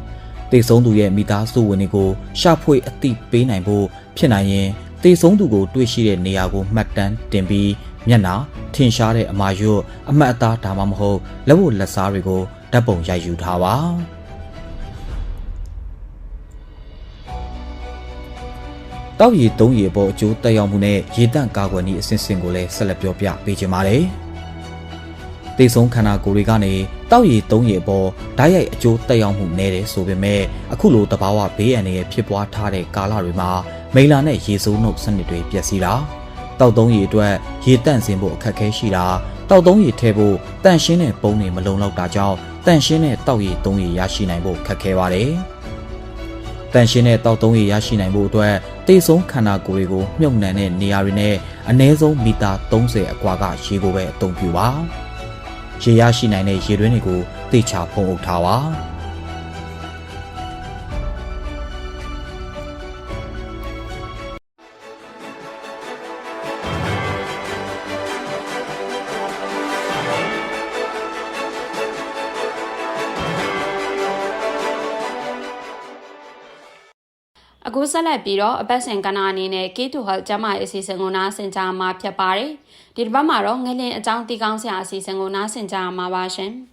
။တိတ်ဆုံးသူရဲ့မိသားစုဝင်တွေကိုရှာဖွေအသိပေးနိုင်ဖို့ဖြစ်နိုင်ရင်တေဆုံးသူကိုတွေ့ရှိတဲ့နေရာကိုမှတ်တမ်းတင်ပြီးမျက်နှာထင်ရှားတဲ့အမာရွတ်အမှတ်အသားဒါမှမဟုတ်လက်ဝတ်လက်စားတွေကိုဓာတ်ပုံရိုက်ယူထားပါ တောက်ရည်သုံးရည်ပေါ်အကျိုးတက်ရောက်မှုနဲ့ရေတန့်ကာကွယ်နည်းအစဉ်စဉ်ကိုလည်းဆက်လက်ပြောပြပေးချင်ပါတယ်။တေဆုံးခန္ဓာကိုယ်တွေကနေတောက်ရည်သုံးရည်ပေါ်ဓာတ်ရိုက်အကျိုးတက်ရောက်မှုနည်းတယ်ဆိုပေမဲ့အခုလိုတဘာဝဘေးအန္တရာယ်ဖြစ်ပွားထားတဲ့ကာလတွေမှာမိလာနဲ့ရေစိုးနှုတ်စနစ်တွေပျက်စီးတာတောက်သုံးရည်အတွက်ရေတန့်စင်ဖို့အခက်အခဲရှိတာတောက်သုံးရည်ထဲဖို့တန့်ရှင်းတဲ့ပုံတွေမလုံလောက်တာကြောင့်တန့်ရှင်းတဲ့တောက်ရည်သုံးရည်ရရှိနိုင်ဖို့ခက်ခဲပါတယ်။တန့်ရှင်းတဲ့တောက်သုံးရည်ရရှိနိုင်ဖို့အတွက် တေဆုံးခန္ဓာကိုယ်တွေကိုမြုပ်နှံတဲ့နေရာတွေနဲ့အနည်းဆုံးမီတာ30အကွာကရေကိုပဲအသုံးပြုပါ။ရေရရှိနိုင်တဲ့ရေတွင်းတွေကိုတေချာဖုံးအုပ်ထားပါ။။ အခုဆက်လက်ပြီးတော့အပတ်စဉ်ကဏ္ဍအနေနဲ့ K2 Hall ကျမရဲ့အစီအစဉ်ကိုနားဆင်ကြမှာဖြစ်ပါတယ်။ဒီတစ်ပတ်မှာတော့ငလင်အကြောင်းတီကောင်းစရာအစီအစဉ်ကိုနားဆင်ကြမှာပါရှင်။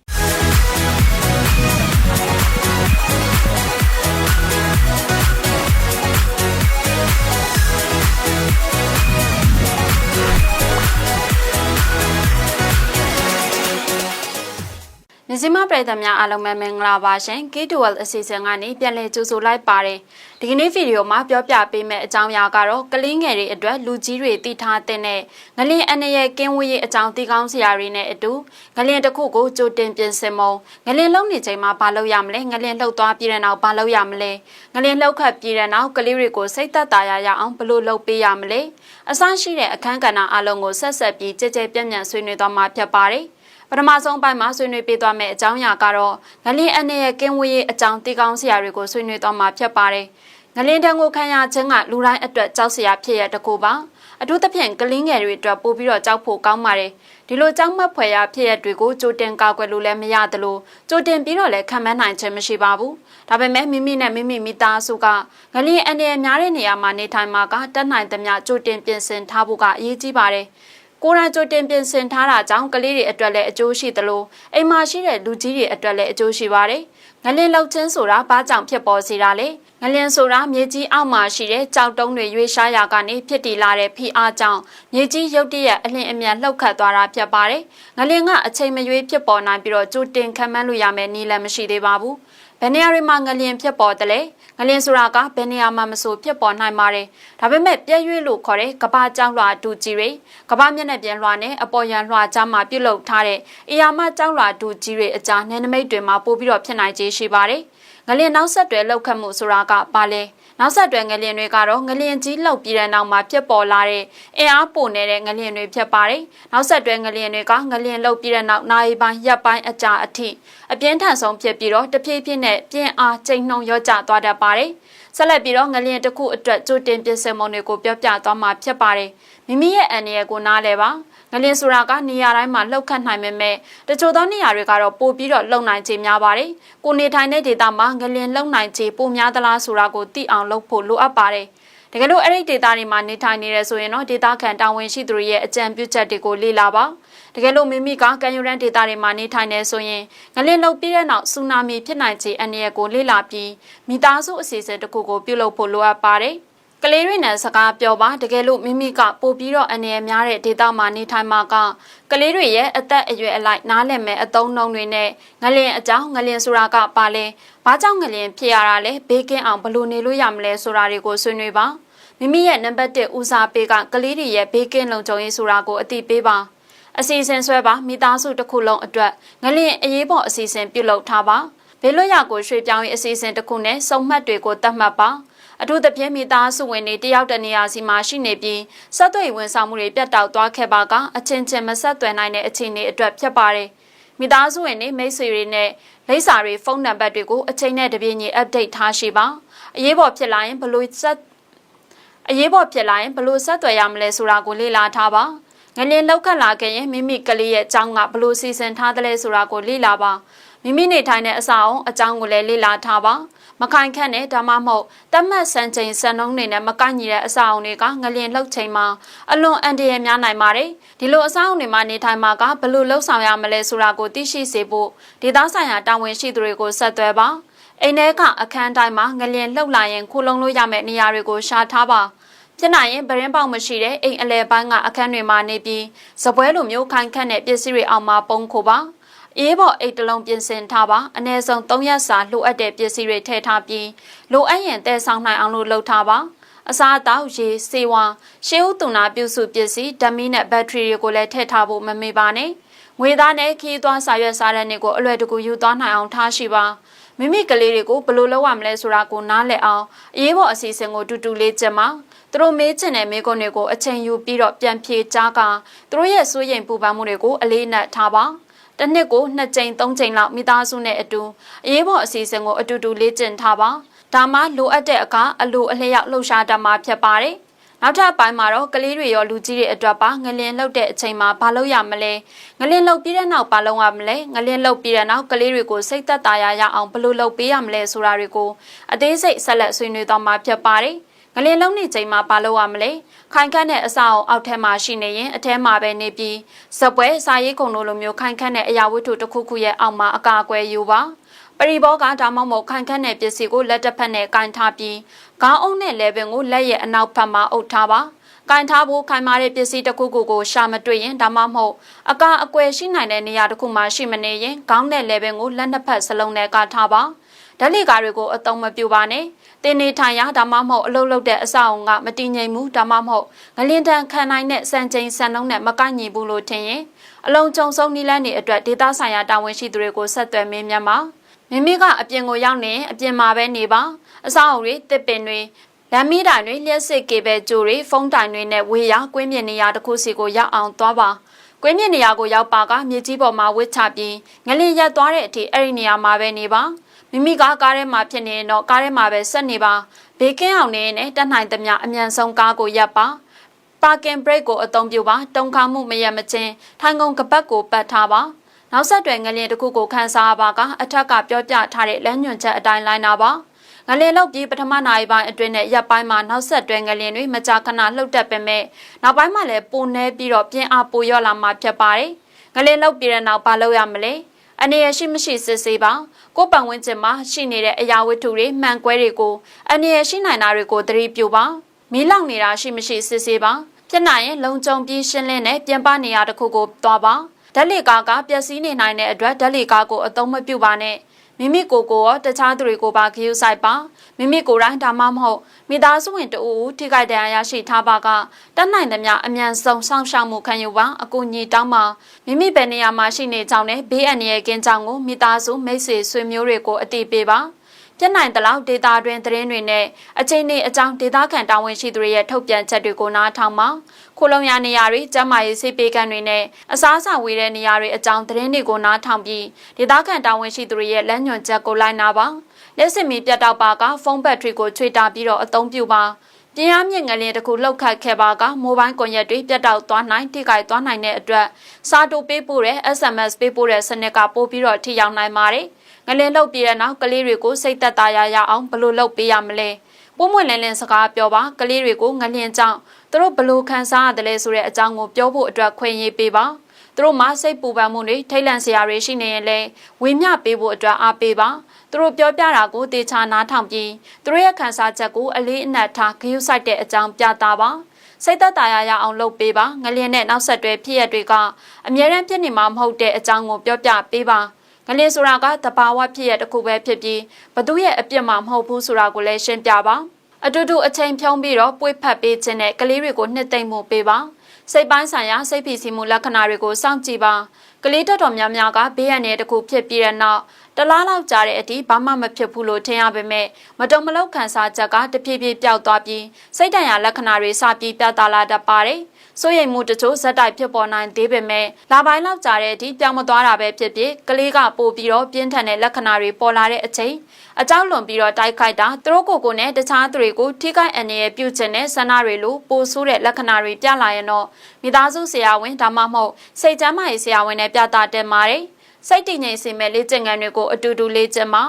မြစီမပရိသတ်များအားလုံးပဲမင်္ဂလာပါရှင် K12 အစီအစဉ်ကနေပြန်လည်ကြိုဆိုလိုက်ပါတယ်ဒီကနေ့ဗီဒီယိုမှာပြောပြပေးမယ့်အကြောင်းအရာကတော့ကလေးငယ်တွေအတွက်လူကြီးတွေတည်ထားတဲ့ငလင်အနေရဲ့ကင်းဝေးရေးအကြောင်းသိကောင်းစရာတွေနဲ့အတူငလင်တစ်ခုကိုကြိုတင်ပြင်ဆင်မုံငလင်လုံနေချိန်မှာဘာလုပ်ရမလဲငလင်လှုပ်သွားပြီးတဲ့နောက်ဘာလုပ်ရမလဲငလင်လှုပ်ခတ်ပြီးတဲ့နောက်ကလေးတွေကိုစိတ်သက်သာရရအောင်ဘလို့လုပ်ပေးရမလဲအဆရှိတဲ့အခန်းကဏ္ဍအလုံးကိုဆက်ဆက်ပြီးကြဲကြဲပြန့်ပြန့်ဆွေးနွေးသွားမှာဖြစ်ပါတယ် ပထမဆုံးပိုင်းမှာဆွေးနွေးပေးသွားမယ့်အကြောင်းအရာကတော့ငလင်းအနေရဲ့ကင်းဝေးရေးအကြောင်းသိကောင်းစရာတွေကိုဆွေးနွေးသွားမှာဖြစ်ပါတယ်။ငလင်းတန်းကိုခံရခြင်းကလူတိုင်းအတွက်ကြောက်စရာဖြစ်ရတဲ့ကိုပါ။အထူးသဖြင့်ကလင်းငယ်တွေအတွက်ပို့ပြီးတော့ကြောက်ဖို့ကောင်းပါတယ်။ဒီလိုကြောက်မက်ဖွယ်ရာဖြစ်ရတွေကိုကြိုတင်ကာကွယ်လို့လည်းမရသလိုကြိုတင်ပြီးတော့လည်းခံမနိုင်ခြင်းမရှိပါဘူး။ဒါပေမဲ့မိမိနဲ့မိမိမိသားစုကငလင်းအနေများတဲ့နေရာမှာနေထိုင်မှာကတက်နိုင်သမျှကြိုတင်ပြင်ဆင်ထားဖို့ကအရေးကြီးပါတယ်။ ကိုရန်ကြိုတင်ပြင်ဆင်ထားတာကြောင့်ကလေးတွေအတွက်လည်းအကျိုးရှိသလိုအိမ်မှာရှိတဲ့လူကြီးတွေအတွက်လည်းအကျိုးရှိပါတယ်။ငလင်လောက်ချင်းဆိုတာဘာကြောင့်ဖြစ်ပေါ်စေတာလဲ။ငလင်ဆိုတာမြေကြီးအောက်မှာရှိတဲ့ကြောက်တုံးတွေရွေးရှားရာကနေဖြစ်တည်လာတဲ့ဖိအားကြောင့်မြေကြီးရုတ်တရက်အလင်းအမြန်လှုပ်ခတ်သွားတာဖြစ်ပါတယ်။ငလင်ကအချိန်မရွေးဖြစ်ပေါ်နိုင်ပြီးတော့ကြိုတင်ခံမှန်းလို့ရမယ်နည်းလည်းမရှိသေးပါဘူး။ ဘယ်နေရာတွေမှာငလျင်ဖြစ်ပေါ်တယ်လဲငလျင်ဆိုတာကဘယ်နေရာမှာမဆိုဖြစ်ပေါ်နိုင်ပါတယ်ဒါပေမဲ့ပြည့်ရွေ့လို့ခေါ်တဲ့ကဘာကြောက်လွှာဒူကြီးတွေကဘာမျက်နှာပြင်လွှာနဲ့အပေါ်ရန်လွှာကြားမှာပြုတ်လုထားတဲ့အရာမကြောက်လွှာဒူကြီးတွေအကြားနယ်နိမိတ်တွေမှာပို့ပြီးတော့ဖြစ်နိုင်ခြေရှိပါတယ်ငလျင်နောက်ဆက်တွဲလောက်ခတ်မှုဆိုတာကဘာလဲ နောက်ဆက်တွဲငလျင်တွေကတော့ငလျင်ကြီးလှုပ်ပြီးတဲ့နောက်မှာဖြစ်ပေါ်လာတဲ့အင်အားပိုနေတဲ့ငလျင်တွေဖြစ်ပါတယ်။နောက်ဆက်တွဲငလျင်တွေကငလျင်လှုပ်ပြီးတဲ့နောက်နိုင်ပိုင်းရက်ပိုင်းအကြာအထိအပြင်းထန်ဆုံးဖြစ်ပြီးတော့တဖြည်းဖြည်းနဲ့ပြင်းအားချိန်နှုံရောကျသွားတတ်ပါတယ်။ဆက်လက်ပြီးတော့ငလျင်တစ်ခုအတွက်ကြိုတင်ပြင်ဆင်မှုတွေကိုပြောပြသွားမှာဖြစ်ပါတယ်။မိမိရဲ့အန္တရာယ်ကိုနားလဲပါ။ ငလျင်ဆိုတာကနေရာတိုင်းမှာလှုပ်ခတ်နိုင်ပေမဲ့တချို့သောနေရာတွေကတော့ပိုပြီးတော့လှုပ်နိုင်ခြေများပါတယ်။ကိုနေထိုင်တဲ့ဒေသမှာငလျင်လှုပ်နိုင်ခြေပိုများသလားဆိုတာကိုသိအောင်လုပ်ဖို့လိုအပ်ပါတယ်။တကယ်လို့အဲ့ဒီဒေသတွေမှာနေထိုင်နေရဆိုရင်တော့ဒေသခံတာဝန်ရှိသူတွေရဲ့အကြံပြုချက်တွေကိုလေ့လာပါတကယ်လို့မိမိကကံယူရန်ဒေသတွေမှာနေထိုင်နေဆိုရင်ငလင်းလုတ်ပြီးတဲ့နောက်ဆူနာမီဖြစ်နိုင်ခြေအန္တရာယ်ကိုလေ့လာပြီးမိသားစုအစီအစဉ်တစ်ခုကိုပြုလုပ်ဖို့လိုအပ်ပါတယ် ကလေးတွေနဲ့စကားပြောပါတကယ်လို့မိမိကပို့ပြီးတော့အနေအများတဲ့ဒေတာမှာနေထိုင်မှာကကလေးတွေရဲ့အသက်အရွယ်အလိုက်နားလည်မဲ့အသုံးနှုန်းတွေနဲ့ငလင်အကြောင်းငလင်ဆိုတာကပါလဲဘာကြောင့်ငလင်ဖြစ်ရတာလဲဘေးကင်းအောင်ဘယ်လိုနေလို့ရမလဲဆိုတာတွေကိုဆွေးနွေးပါမိမိရဲ့နံပါတ်1ဦးစားပေးကကလေးတွေရဲ့ဘေးကင်းလုံခြုံရေးဆိုတာကိုအသိပေးပါအစီအစဉ်ဆွဲပါမိသားစုတစ်ခုလုံးအတွက်ငလင်အရေးပေါ်အစီအစဉ်ပြုလုပ်ထားပါဘေးလွတ်ရာကိုရွှေ့ပြောင်းရေးအစီအစဉ်တစ်ခုနဲ့စုံမှတ်တွေကိုတတ်မှတ်ပါ အထူးသဖြင့်မိသားစုဝင်တွေတယောက်တနေရာစီမှာရှိနေပြီးဆက်သွယ်ဝန်ဆောင်မှုတွေပြတ်တောက်သွားခဲ့ပါကအချင်းချင်းမဆက်သွယ်နိုင်တဲ့အခြေအနေအတွက်ဖြစ်ပါတယ်မိသားစုဝင်တွေမိတ်ဆွေတွေနဲ့လိပ်စာတွေဖုန်းနံပါတ်တွေကိုအချိန်နဲ့တပြေးညီ update ထားရှိပါအရေးပေါ်ဖြစ်လာရင်ဘလို့ဆက်အရေးပေါ်ဖြစ်လာရင်ဘလို့ဆက်သွယ်ရမလဲဆိုတာကိုလေ့လာထားပါငလင်းလောက်ခတ်လာခဲ့ရင်မိမိကလေးရဲ့အကြောင်းကဘလို့စီစဉ်ထားတယ်လဲဆိုတာကိုလေ့လာပါမိမိနေထိုင်တဲ့အစာအောင်အကြောင်းကိုလည်းလေ့လာထားပါ မခိုင်ခန့်နဲ့ဒါမှမဟုတ်တတ်မှတ်စံချိန်စံနှုန်းတွေနဲ့မကိုက်ညီတဲ့အစာအောင်တွေကငလျင်လှုပ်ချိန်မှာအလွန်အန္တရာယ်များနိုင်ပါတယ်ဒီလိုအစာအောင်တွေမှာနေထိုင်မှာကဘလို့လှုပ်ဆောင်ရမလဲဆိုတာကိုသိရှိစေဖို့ဒေသဆိုင်ရာတာဝန်ရှိသူတွေကိုဆက်သွယ်ပါအိမ်ထဲကအခန်းတိုင်းမှာငလျင်လှုပ်လာရင်ခိုးလုံလို့ရမယ့်နေရာတွေကိုရှာထားပါဖြစ်နိုင်ရင်ဗရင်ပေါက်မရှိတဲ့အိမ်အလဲပိုင်းကအခန်းတွေမှာနေပြီးစပွဲလိုမျိုးခိုင်ခန့်တဲ့ပစ္စည်းတွေအောင်မှာပုံခိုပါ အေးဘော်အိတ်တလုံးပြင်ဆင်ထားပါအနည်းဆုံး3ရက်စာလိုအပ်တဲ့ပစ္စည်းတွေထည့်ထားပြီးလိုအပ်ရင်တည်ဆောင်နိုင်အောင်လို့လုပ်ထားပါအစားအသောက်ရေစေဝါရှေးဥတုနာပြုစုပစ္စည်းဓမီနဲ့ဘက်ထရီတွေကိုလည်းထည့်ထားဖို့မမေ့ပါနဲ့ငွေသားနဲ့ခီးသွားစာရွက်စားတဲ့နေကိုအလွယ်တကူယူသွားနိုင်အောင်ထားရှိပါမိမိကလေးတွေကိုဘယ်လိုလုပ်ရမလဲဆိုတာကိုနားလည်အောင်အရေးပေါ်အစီအစဉ်ကိုတူတူလေးကြင်ပါသူတို့မေးချင်တဲ့မေးခွန်းတွေကိုအချိန်ယူပြီးတော့ပြန်ဖြေကြားကသူတို့ရဲ့စိုးရိမ်ပူပန်မှုတွေကိုအလေးနက်ထားပါ တစ်နှစ်ကိုနှစ်ကြိမ်သုံးကြိမ်လောက်မိသားစုနဲ့အတူအရေးပေါ်အစီအစဉ်ကိုအတူတူလေ့ကျင့်ထားပါဒါမှလိုအပ်တဲ့အခါအလိုအလျောက်လှုပ်ရှားတတ်မှာဖြစ်ပါတယ်နောက်ထပ်ပိုင်းမှာတော့ကလေးတွေရောလူကြီးတွေအတွက်ပါငလင်လှုပ်တဲ့အချိန်မှာဘာလုပ်ရမလဲငလင်လှုပ်ပြီးတဲ့နောက်ဘာလုပ်ရမလဲငလင်လှုပ်ပြီးတဲ့နောက်ကလေးတွေကိုစိတ်သက်သာရရအောင်ဘယ်လိုလုပ်ပေးရမလဲဆိုတာတွေကိုအသေးစိတ်ဆက်လက်ဆွေးနွေးသွားမှာဖြစ်ပါတယ်င လင်လုံးနေချိန်မှာဘာလုပ်ရမလဲခိုင်ခန့်တဲ့အစာအောင်အောက်ထဲမှာရှိနေရင်အထဲမှာပဲနေပြီးစပွဲစာရေးကုန်လိုလိုမျိုးခိုင်ခန့်တဲ့အရာဝတ္ထုတစ်ခုခုရဲ့အောက်မှာအကာအကွယ်ယူပါပရိဘောကဒါမှမဟုတ်ခိုင်ခန့်တဲ့ပစ္စည်းကိုလက်တစ်ဖက်နဲ့ကင်ထားပြီးခေါင်းအုပ်နဲ့လဲပင်ကိုလက်ရဲ့အနောက်ဖက်မှာအုပ်ထားပါကင်ထားဖို့ခိုင်မာတဲ့ပစ္စည်းတစ်ခုခုကိုရှာမတွေ့ရင်ဒါမှမဟုတ်အကာအကွယ်ရှိနိုင်တဲ့နေရာတစ်ခုမှာရှိမနေရင်ခေါင်းနဲ့လဲပင်ကိုလက်နှစ်ဖက်စလုံးနဲ့ကထားပါ ဓာတ်လေကားတွေကိုအသုံးမပြုပါနဲ့တင်းနေထိုင်ရဒါမှမဟုတ်အလုပ်လုပ်တဲ့အဆောက်အုံကမတည်ငြိမ်ဘူးဒါမှမဟုတ်ငလင်းတန်ခံနိုင်တဲ့စံချိန်စံနှုန်းနဲ့မကိုက်ညီဘူးလို့ထင်ရင်အလုံးကြုံဆုံးနီးလန်းနေအတွက်ဒေတာဆိုင်ရာတာဝန်ရှိသူတွေကိုဆက်သွယ်မင်းမြတ်ပါမိမိကအပြင်ကိုရောက်နေအပြင်မှာပဲနေပါအဆောက်အုံတွေတစ်ပင်တွေလမ်းမီးတိုင်တွေလျှက်စစ်ကေဘဲကြိုတွေဖုန်းတိုင်တွေနဲ့ဝေးရကွင်းမြင့်နေရာတစ်ခုစီကိုရောက်အောင်သွားပါကွင်းမြင့်နေရာကိုရောက်ပါကမြေကြီးပေါ်မှာဝစ်ချပြီးငလင်ရက်သွားတဲ့အထိအဲ့ဒီနေရာမှာပဲနေပါ မိမိကကားထဲမှာဖြစ်နေရင်တော့ကားထဲမှာပဲဆက်နေပါဘေးကင်းအောင်နေနဲ့တက်နိုင်သမျှအမြန်ဆုံးကားကိုရပ်ပါပါကင်ဘရိတ်ကိုအသုံးပြုပါတုံခါမှုမရမချင်းထိုင်ကုန်ကပတ်ကိုပတ်ထားပါနောက်ဆက်တွဲငလျင်တစ်ခုကိုခန်းစားပါကအထက်ကပြောပြထားတဲ့လမ်းညွှန်ချက်အတိုင်းလိုက်နာပါငလျင်လောက်ပြီးပထမနိုင်ပိုင်းအတွင်းနဲ့ရပ်ပိုင်းမှာနောက်ဆက်တွဲငလျင်တွေမကြာခဏလှုပ်တက်ပေမဲ့နောက်ပိုင်းမှာလည်းပိုနေပြီးတော့ပြင်းအားပိုရော့လာမှဖြစ်ပါတယ်ငလျင်လောက်ပြီးတဲ့နောက်ဘာလုပ်ရမလဲ အနေရရှိမရှိစစ်ဆေးပါကိုပတ်ဝန်းကျင်မှာရှိနေတဲ့အရာဝတ္ထုတွေမှန်ကွဲတွေကိုအနေရရှိနိုင်တာတွေကိုသတိပြုပါမီးလောင်နေတာရှိမရှိစစ်ဆေးပါဖြစ်နိုင်ရင်လုံခြုံပြီးရှင်းလင်းတဲ့ပြန်ပနေရာတစ်ခုကိုသွားပါဓာတ်လေကားကပျက်စီးနေနိုင်တဲ့အတွက်ဓာတ်လေကားကိုအသုံးမပြုပါနဲ့ မိမိကိုယ်ကိုရောတခြားသူတွေကိုပါဂရုစိုက်ပါမိမိကိုယ်တိုင်ဒါမှမဟုတ်မိသားစုဝင်တအူအူထိခိုက်တရားရရှိထားပါကတတ်နိုင်သမျှအမြန်ဆုံးစောင့်ရှောက်မှုခံယူပါအကူအညီတောင်းပါမိမိဘယ်နေရာမှာရှိနေကြောင်းနဲ့ဘေးအန္တရာယ်ကင်းကြောင်းကိုမိသားစုမိတ်ဆွေဆွေမျိုးတွေကိုအသိပေးပါ ပြတ်နိုင်သလောက်ဒေတာတွင်သတင်းတွေနဲ့အချိန်နဲ့အကြောင်းဒေတာခံတာဝန်ရှိသူတွေရဲ့ထုတ်ပြန်ချက်တွေကိုနားထောင်ပါခိုလုံရနေရာတွေကျန်းမာရေးစိတ်ပေးကမ်းတွေနဲ့အစားအစာဝေတဲ့နေရာတွေအကြောင်းသတင်းတွေကိုနားထောင်ပြီးဒေတာခံတာဝန်ရှိသူတွေရဲ့လက်ညွှန်ချက်ကိုလိုက်နာပါလက်စင်မီပြတ်တောက်ပါကဖုန်းဘက်ထရီကိုချွေတာပြီးတော့အသုံးပြုပါပြင်းအားမြင့်ငလျင်တစ်ခုလောက်ခတ်ခဲ့ပါကမိုဘိုင်းကွန်ရက်တွေပြတ်တောက်သွားနိုင်ထိခိုက်သွားနိုင်တဲ့အတွက်စာတိုပေးပို့တဲ့ SMS ပေးပို့တဲ့စနစ်ကပို့ပြီးတော့ထိရောက်နိုင်ပါတယ် ငလျင်လောက်ပြီးတဲ့နောက်ကလေးတွေကိုစိတ်သက်သာရရအောင်ဘယ်လိုလုပ်ပေးရမလဲပုံမွင့်လင်းလင်းစကားပြောပါကလေးတွေကိုငလျင်ကြောင့်သူတို့ဘယ်လိုခံစားရတယ်လဲဆိုတဲ့အကြောင်းကိုပြောဖို့အတွက်ခွင့်ရေးပေးပါသူတို့မှစိတ်ပူပန်မှုတွေထိတ်လန့်စရာတွေရှိနေရင်လည်းဝေမျှပေးဖို့အတွက်အားပေးပါသူတို့ပြောပြတာကိုတေချာနားထောင်ပြီးသူတို့ရဲ့ခံစားချက်ကိုအလေးအနက်ထားဂရုစိုက်တဲ့အကြောင်းပြတာပါစိတ်သက်သာရရအောင်လုပ်ပေးပါငလျင်နဲ့နောက်ဆက်တွဲဖြစ်ရတွေကအမြဲတမ်းဖြစ်နေမှာမဟုတ်တဲ့အကြောင်းကိုပြောပြပေးပါ ငလင်းဆိုတာကတဘာဝဖြစ်ရတစ်ခုပဲဖြစ်ပြီးဘသူရဲ့အပြစ်မှမဟုတ်ဘူးဆိုတာကိုလည်းရှင်းပြပါအတူတူအချိန်ဖြုံးပြီးတော့ပွေ့ဖက်ပေးခြင်းနဲ့ကလေးတွေကိုနှစ်သိမ့်မှုပေးပါစိတ်ပိုင်းဆိုင်ရာစိတ်ဖိစီးမှုလက္ခဏာတွေကိုစောင့်ကြည့်ပါကလေးတော်တော်များများကဘေးရန်တဲ့တခုဖြစ်ပြီးတဲ့နောက်တလားလောက်ကြာတဲ့အထိဘာမှမဖြစ်ဘူးလို့ထင်ရပေမဲ့မတုံမလောက်ခံစားချက်ကတဖြည်းဖြည်းပျောက်သွားပြီးစိတ်တန်ရာလက္ခဏာတွေစပြီးပြသလာတတ်ပါတယ်။ စိုးရိမ်မှုတချို့ဇက်တိုက်ဖြစ်ပေါ်နိုင်သေးပေမဲ့လာပိုင်းလောက်ကြာတဲ့အထိပြောင်းမသွားတာပဲဖြစ်ဖြစ်ကလေးကပို့ပြီးတော့ပြင်းထန်တဲ့လက္ခဏာတွေပေါ်လာတဲ့အချိန်အကြောက်လွန်ပြီးတော့တိုက်ခိုက်တာသူတို့ကိုယ်ကိုနဲ့တခြားသူတွေကိုထိခိုက်အနေနဲ့ပြုတ်ချင်တဲ့ဆန္ဒတွေလိုပိုဆိုးတဲ့လက္ခဏာတွေပြလာရင်တော့မိသားစုဆရာဝန်ဒါမှမဟုတ်စိတ်ကျန်းမာရေးဆရာဝန်နဲ့ပြသတက်ပါတယ်။စိတ်တည်ငြိမ်စေမဲ့လေ့ကျင့်ခန်းတွေကိုအတူတူလေ့ကျင့်ပါ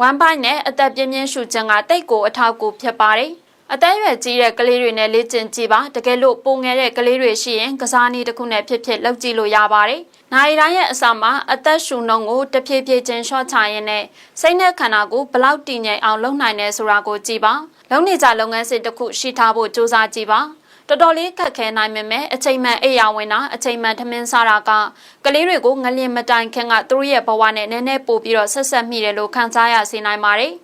ဝမ်ပိုင်းနဲ့အသက်ပြင်းပြင်းရှူခြင်းကတိတ်ကိုအထောက်အကူဖြစ်ပါတယ် အသက်အရွယ်ကြီးတဲ့ကလေးတွေနဲ့လေ့ကျင့်ကြည့်ပါတကယ်လို့ပုံငယ်တဲ့ကလေးတွေရှိရင်ကစားနည်းတစ်ခုနဲ့ဖြစ်ဖြစ်လုပ်ကြည့်လို့ရပါတယ်။နိုင်တိုင်းရဲ့အစမှာအသက်ရှူနှုန်းကိုတဖြည်းဖြည်းချင်းလျှော့ချရင်းနဲ့စိတ်နဲ့ခန္ဓာကိုဘလောက်တည်ငြိမ်အောင်လုပ်နိုင်လဲဆိုတာကိုကြည့်ပါ။လုံနေကြလုပ်ငန်းစဉ်တစ်ခုရှိထားဖို့စူးစမ်းကြည့်ပါ။တော်တော်လေးခက်ခဲနိုင်ပေမဲ့အချိန်မှန်အိယာဝင်တာအချိန်မှန်ထမင်းစားတာကကလေးတွေကိုငလျင်မတိုင်ခင်ကသူတို့ရဲ့ဘဝနဲ့နည်းနည်းပို့ပြီးတော့ဆက်ဆက်မိတယ်လို့ခံစားရစေနိုင်ပါတယ်။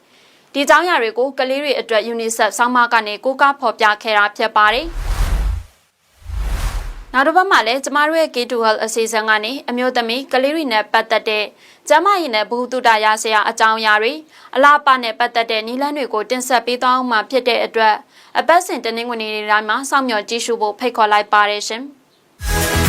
ဒီကြောင်းရာတွေကိုကလေးတွေအတွက် UNICEF ဆောင်းပါးကနေကိုကဖော်ပြခဲ့တာဖြစ်ပါတယ်။နောက်တစ်ပတ်မှာလည်းကျမတို့ရဲ့ K2 Health အစီအစဉ်ကနေအမျိုးသမီးကလေးတွေနဲ့ပတ်သက်တဲ့ကျမရည်နဲ့ဘ ഹു တုတရဆရာအကြောင်းအရာတွေအလားပနဲ့ပတ်သက်တဲ့နည်းလမ်းတွေကိုတင်ဆက်ပေးသွားအောင်မှာဖြစ်တဲ့အတွက်အပတ်စဉ်တင်းငွေနေတိုင်းမှာစောင့်မျှော်ကြည့်ရှုဖို့ဖိတ်ခေါ်လိုက်ပါတယ်ရှင်။။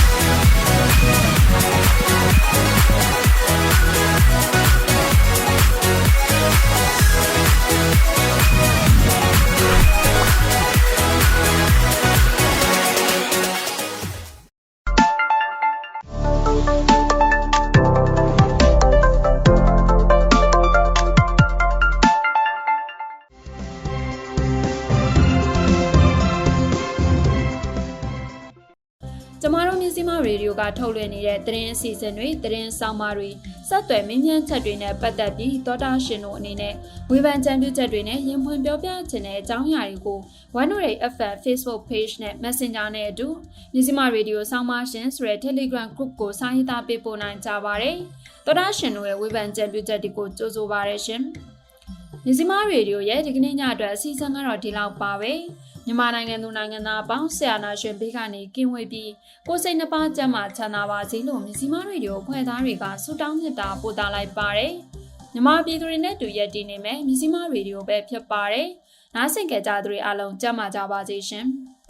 ရေဒီယိုကထုတ်လွှင့်နေတဲ့သတင်းအစီအစဉ်တွေသတင်းဆောင်မတွေစက်သွယ်မင်းမြန်းချက်တွေနဲ့ပတ်သက်ပြီးသောတာရှင်တို့အနေနဲ့ဝေဖန်ကြံပြုချက်တွေနဲ့ရင်ဖွင့်ပြောပြခြင်းတဲ့အကြောင်းအရာတွေကို One Way FM Facebook Page နဲ့ Messenger နဲ့အတူမြစည်းမရေဒီယိုဆောင်မရှင်ဆိုတဲ့ Telegram Group ကိုစာရေးသားပေးပို့နိုင်ကြပါတယ်။သောတာရှင်တို့ရဲ့ဝေဖန်ကြံပြုချက်တွေကိုကြိုးဆိုပါရရှင်။မြစည်းမရေဒီယိုရဲ့ဒီကနေ့ညအတွက်အစီအစဉ်ကတော့ဒီလောက်ပါပဲ။ မြန်မာနိုင်ငံသူနိုင်ငံသားအပေါင်းဆရာနာရှင်ဘေးကနေကင်းဝေးပြီးကိုယ်စိတ်နှပါကျန်းမာချမ်းသာပါစေလို့မြစီမရေဒီယိုဖွဲ့သားတွေကဆုတောင်းမြတ်တာပို့သလိုက်ပါတယ်။မြန်မာပြည်သူတွေနဲ့တူရက်တည်နေမယ်မြစီမရေဒီယိုပဲဖြစ်ပါတယ်။နားဆင်ကြကြသူတွေအားလုံးကျန်းမာကြပါစေရှင်။